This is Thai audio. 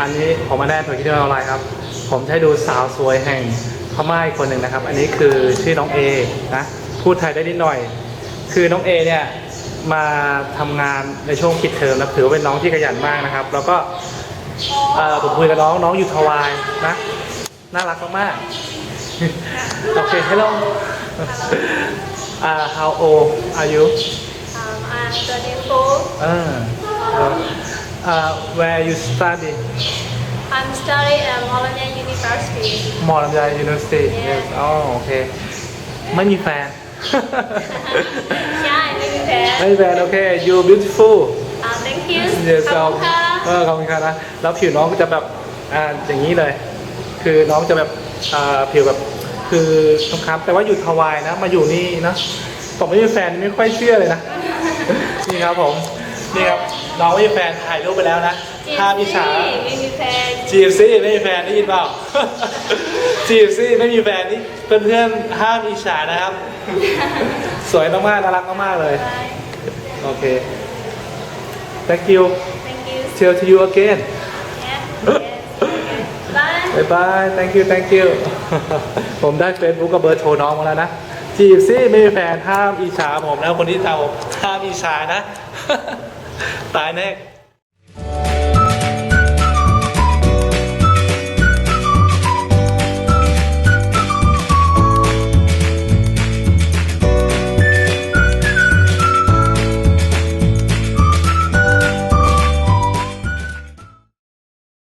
อันนี้ผมมาแน่ถั่วคิดออนไลน์ครับ ผมจะให้ดูสาวสวยแห่งพม่าอีกคนหนึ่งนะครับ อันนี้คือชื่อน้องเอนะ พูดไทยได้นิดหน่อย คือน้องเอเนี่ยมาทำงานในช่วงปิดเทอมนะถือว่าเป็นน้องที่ขยันมากนะครับ แล้วก็เอ่อผมคุยกับน้องน้องอยู่ทวายนะ น่ารักมากๆโอเค hello อ่า how old are you Um, I'm 34. เออ เอ่อ where you study I'm studying at Molyneux University. มอลำไย University yes อ๋อโอเค ไม่มีแฟน ใช่ไม่มีแพ้ไม่มีแฟนโอเค you beautiful Ah, thank you. yes ขอบคุณค่ะเออขอบคุณครับนะแล้วผิวน้องก็จะแบบอ่าอย่างนี้เลย คือน้องจะแบบอ่าผิวแบบคือคล้ำๆแต่ว่าอยู่ทวายนะ มาอยู่นี่นะผมไม่มีแฟนไม่ค่อยเชื่อเลยนะ นี่ครับผม นี่ครับน้องไม่มีแฟนถ่ายรูปไปแล้วนะห้ามอิจฉาไม่มีแฟนจีบซี่ไม่มีแฟนได้ยินเปล่า จีบซี่ไม่มีแฟนนี่เพื่อนๆห้ามอิจฉานะครับ สวยมากๆน่ารักมากๆเลย Bye. โอเค thank you Thank you. till to you again Yeah. Yes. Okay. Bye. bye bye thank you thank you ผมได้ Facebook กับเบอร์โทรน้องมาแล้วนะ จีบซี่ไม่มีแฟนห้ามอิจฉาผมนะคนที่ตาห้ามอิจฉานะ ตายแน่